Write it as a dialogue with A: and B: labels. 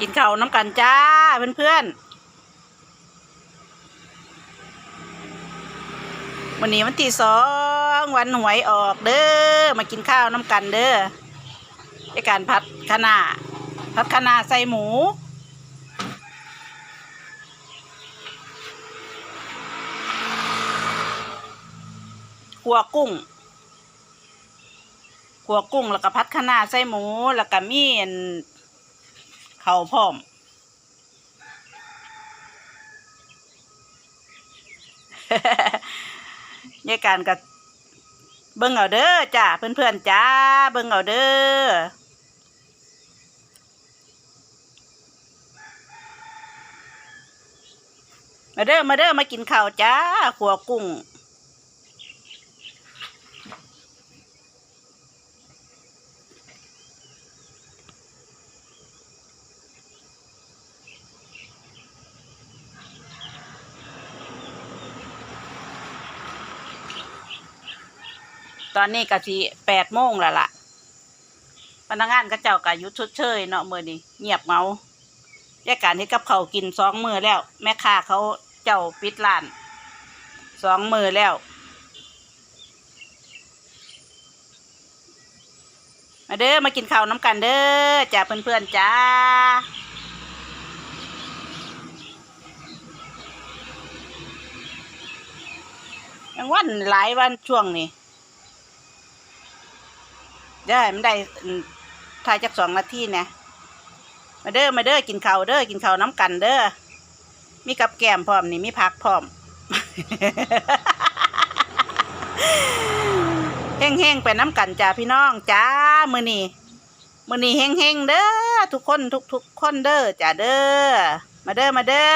A: กินข้าวน้ำกันจ้าเพื่อนๆวันนี้วันที่สองวันหวยออกเด้อมากินข้าวน้ำกันเด้อในการพัดคะน้าพัดคะน้าใส่หมูขัวกุ้งขัวกุ้งแล้วก็พัดคะน้าใส่หมูแล้วก็มีอั นข้าวพร้อมยายการกับเบิ่งเอาเด้อจ้าเพื่อนๆจ้า เบิ่งเอาเด้อมาเด้อมาเด้อมากินข้าวจ้าขัวกุ้ง ตอนนี้ก็สิแปดโมงแล้วล่ะ พนักงานก็เจ้าก็หยุดชดเชยเนาะมือนี้เงียบเหงาแยกการที่กับเขากินสองมือแล้ว แม่ค้าเขาเจ้าปิดร้านสองมือแล้วมาเด้อมากินข้าวน้ำกันเด้อจ้าเพื่อนๆจ้ายังวันหลายวันช่วงนี้ ได้มันได้อืมถ่ายจากสองนาทีนะมาเด้อมาเด้อกินข้าวเด้อกินข้าวน้ำกันเด้อมีกับแกลมพร้อมนี่มีผักพร้อมเฮงๆไปน้ำกันจ้าพี่น้องจ้ามือนี่มือนี่เฮงๆเด้อทุกคนทุกๆคนเด้อจ้าเด้อมาเด้อมาเด้อ